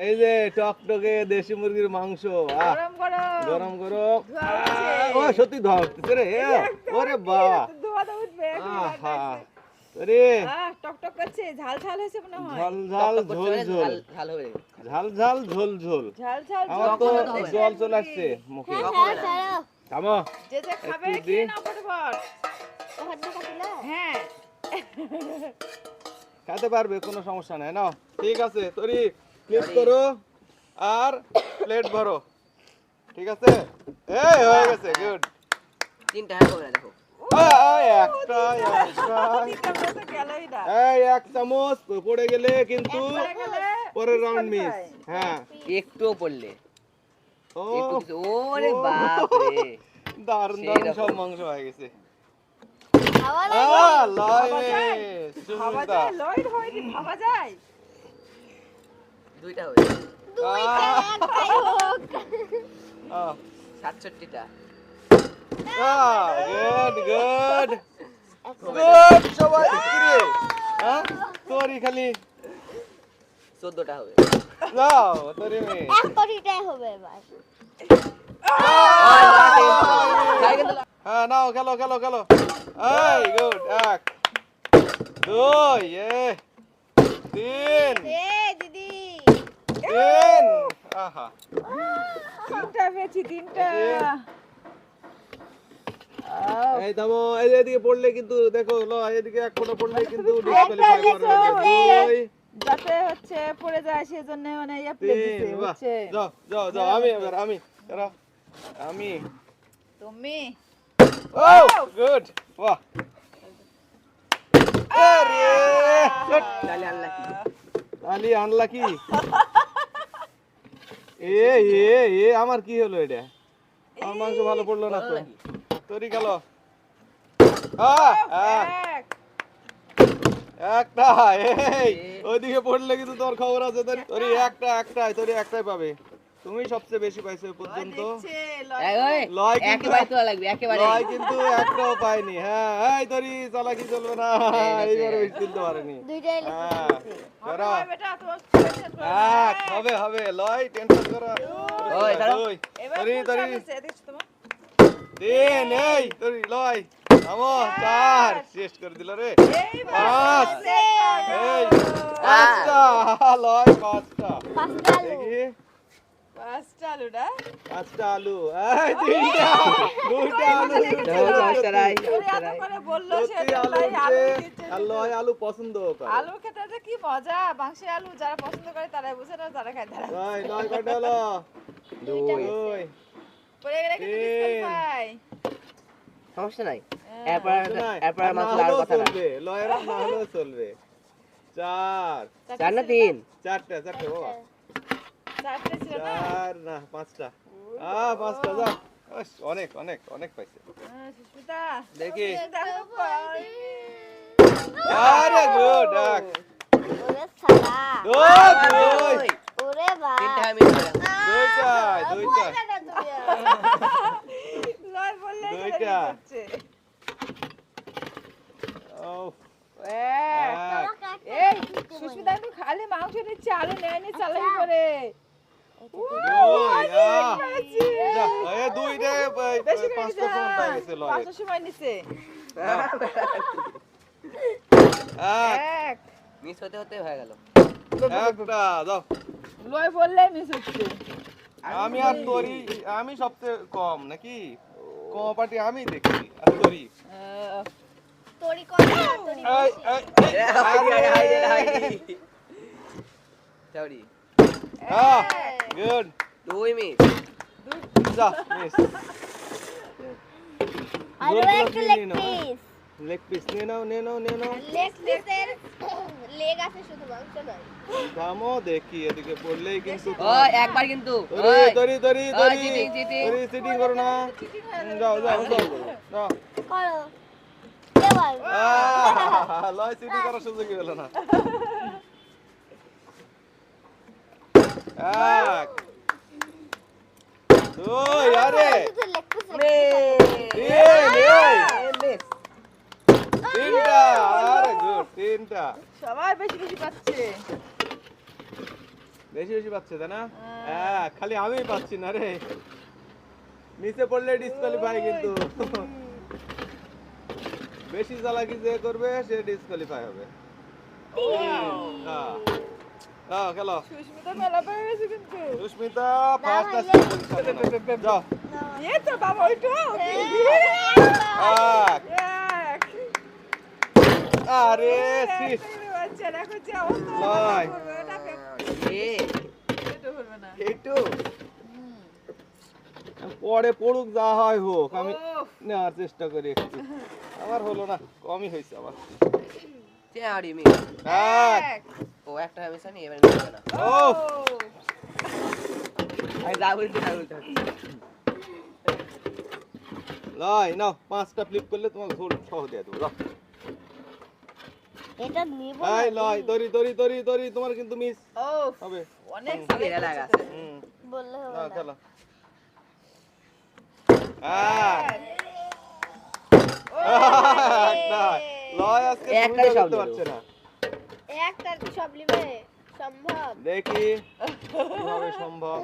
এই যে টকটকে দেশি মুরগির মাংস গরম গরম। গরম। ও সত্যি ধোয়া উঠতেছে রে ওরে বাবা। করছে ঝাল ঝাল হয়েছে মনে হয়। ঝাল ঝাল ঝোল ঝোল। ঝাল- ঝাল ঝাল ঝাল ঝোল ঝোল। ঝাল ঝাল আমার তো জল চলে আসছে মুখে। হ্যাঁ, হ্যাঁ, থামো। যে যে খাবে খেয়ে নাও ফটাফট। হ্যাঁ। খেতে পারবে কোনো সমস্যা নাই নাও। ঠিক আছে তরি। ক্লিক করো আর প্লেট ভরো। ঠিক আছে? এই হয়ে গেছে গুড তিনটা হ্যাঁ দেখো। একটা একটা করে গেলই না। এই এক চামচ পড়ে গেলে কিন্তু পরের রাউন্ড মিস হ্যাঁ। একটুও পড়লে। ওরে বাপ রে দারুণ সব মাংস হয়ে গেছে। ভাবা লয়েড হয়নি ভাবা যায়। দুইটা আহ, সাতষট্টিটা। সবাই কিরে? হ্যাঁ? তোরই খালি। চোদ্দটা হবে। যাও তোরই মেয়ে এক হবে এবার। হ্যাঁ নাও খেলো খেলো খেলো। এই গুড এক দুই এ তিন। তিন আহা। তিনটা পেয়েছি তিনটা। এই। আহ, এই এদিকে পড়লে কিন্তু দেখো ল এদিকে এক ফোঁটা পড়লে কিন্তু ডিসকোয়ালিফাই দুই যাতে হচ্ছে পড়ে যায় সেজন্য মানে ইয়ে প্লে তিন হচ্ছে। যাও যাও যাও আমি এবার আমি এরা আমি। তুমি। ও গুড বাহ। আরে তাহলে আল্লাহ কি আলি আনলাকি এ এ এ আমার কি হলো এটা? আমার মাংস ভালো পড়ল না তো? তরি গেল একটা এই ওইদিকে পড়লে কিন্তু তোর খবর আছে তোর তোর একটা একটাই তোর একটাই পাবে। তুমি সবচেয়ে বেশি পাইছো পর্যন্ত। লয় কিন্তু একেবারে তোলা লাগবে একেবারে। লয় কিন্তু একটাও পাইনি। হ্যাঁ এই তোরি চালাকি চলবে না। গেছে। এইবার বেশি তুলতে পারেনি। হ্যাঁ হবে হবে হবে হবে। লয় টেনশন করো। ওই, তোমার? তিন এই তোরি লয়। থামো চার। শেষ করে দিল রে। পাঁচ। এই পাঁচটা। লয় পাঁচটা। পাঁচটা পাঁচটা আলু না? পাঁচটা আলু। এই তিনটা। দুইটা আলু। দেখো, সমস্যা নাই, ওরে সমস্যা এত নাই। করে বলল সে আলু আলু উঠছে, দিচ্ছে। আর লয় আলু পছন্দ করে। আলু খেতে যে কি মজা। মাংসে আলু যারা পছন্দ করে তারাই বুঝে না যারা খায় তারা লয় লয় কয়টা হলো? দুই। দুই। পড়ে গেলে কিন্তু তিন। সমস্যা নাই। এরপর এরপর মাছ আর কথা না লয়ের না হলেও চলবে। চার। চার না তিন? চারটা? চারটে বাবা। চার না পাঁচটা। আহ পাঁচটা যা। অনেক অনেক অনেক পাইছে। হ্যাঁ, দেখি। আরে গুড এক ওরে সালা। ওরে তিনটা আমি নিলাম। দুইটাই দুইটা লয় বললে এখানে দুইটা। কি করছে? ও এক। এক এই সুস্মিতা কিন্তু খালি মাংস নিচ্ছে আলু নেয়নি চালাই করে দুই আহ পেয়েছি। যা, এ দুইটা এই, বেশি এই, করে পাঁচটা নিছে, পাই গেছে সময় নিছে। এক। এক। মিস হতে হতে হয়ে গেল। একটা যাও। লয় বললে মিস হচ্ছে। আমি আর তোরি আমি সবচেয়ে কম নাকি? কম পার্টি আমি দেখি আর তোরি আহ, তোরি কথা তোরি। Sorry ah, good. দুই মিস। যা, miss. আরও একটা লেগ? পিস লেগ পিস নিয়ে নাও। নিয়ে নাও নিয়ে নাও লেগ পিসের লেগ আছে শুধু মাংস নয়। থামো দেখি এদিকে পড়লেই কিন্তু ওই একবার কিন্তু। করো না। যাও যাও যাও যাও। করো। লয় চিটিং করার সুযোগই হলো না। এক দুই আরে শুধু লেগ পিস তিন এই, মিস তিনটা আরে সবাই বেশি বেশি পাচ্ছে বেশি বেশি পাচ্ছে তাই না হ্যাঁ খালি আমি পাচ্ছি না রে নিচে পড়লে ডিসকোয়ালিফাই কিন্তু বেশি চালাকি যে করবে সে ডিসকোয়ালিফাই হবে হ্যাঁ হ্যাঁ খেলো সুস্মিতা মেলা পেয়ে গেছে কিন্তু সুস্মিতা ফার্স্ট আসছে যাও এই তো বাবা ওইটু এক এক আরে সিস বাচ্চা দেখো যে অবস্থা নয়। করবে এ। এটা করবে না। একটু পরে পড়ুক যা হয় হোক আমি নেওয়ার চেষ্টা করি একটু। আমার হলো না কমই হয়েছে আমার চেয়ারি এক। ও একটা এবার না। ও ও আমি যা বলছি তা বলতে লয় নাও পাঁচটা ফ্লিপ করলে তোমাকে সহ দিয়ে দেবো। এটা নিব এই লয় তরি তরি তরি তরি তোমার কিন্তু মিস ও হবে। অনেক। হুম। বললে হবে না। খেলো। এক একটা লয় আজকে করতে পারছে না। একটা কি সব নিবে? সম্ভব? দেখি কীভাবে সম্ভব।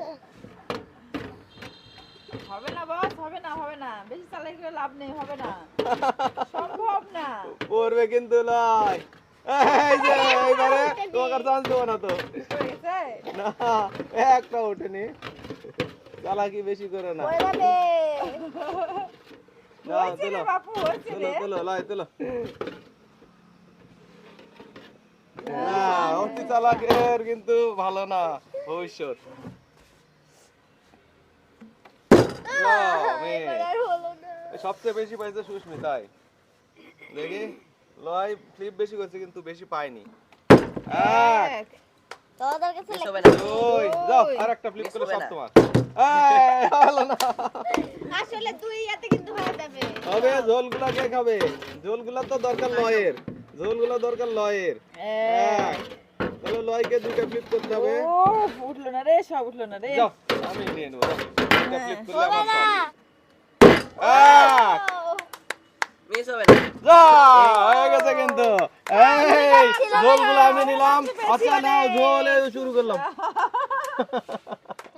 হবে না বস হবে না হবে না। বেশি চালাই করে লাভ নেই হবে না। সম্ভব না। পড়বে কিন্তু লয়। এই যে এইবারে তোমাকে চান্স দেবো না তো। না একটা ওঠেনি চালাকি বেশি করে না। অতি চালাকের কিন্তু ভালো না ভবিষ্যৎ। এবার সবচেয়ে বেশি পাইছে সুস্মিতাই। দেখি। লয় ফ্লিপ বেশি করছে কিন্তু বেশি পায়নি। এক। তোমাদের কাছে দুই। যাও আর একটা ফ্লিপ করে সব তোমার। এই, হলো না। আসলে দুই ইয়াতে কিন্তু হয়ে যাবে। হবে ঝোলগুলা কে খাবে। ঝোলগুলা তো দরকার লয়ের। ঝোলগুলা দরকার লয়ের। এক। তাহলে লয়কে দুইটা ফ্লিপ করতে হবে। ও উঠল না রে সব উঠল না রে। যাও আমি নিয়ে নেব। দুইটা ফ্লিপ করলে হবে আমার না সব। এক মিস হবে না যা হয়ে গেছে কিন্তু এই ঝোলগুলো আমি নিলাম। আচ্ছা না ঝোল শুরু করলাম।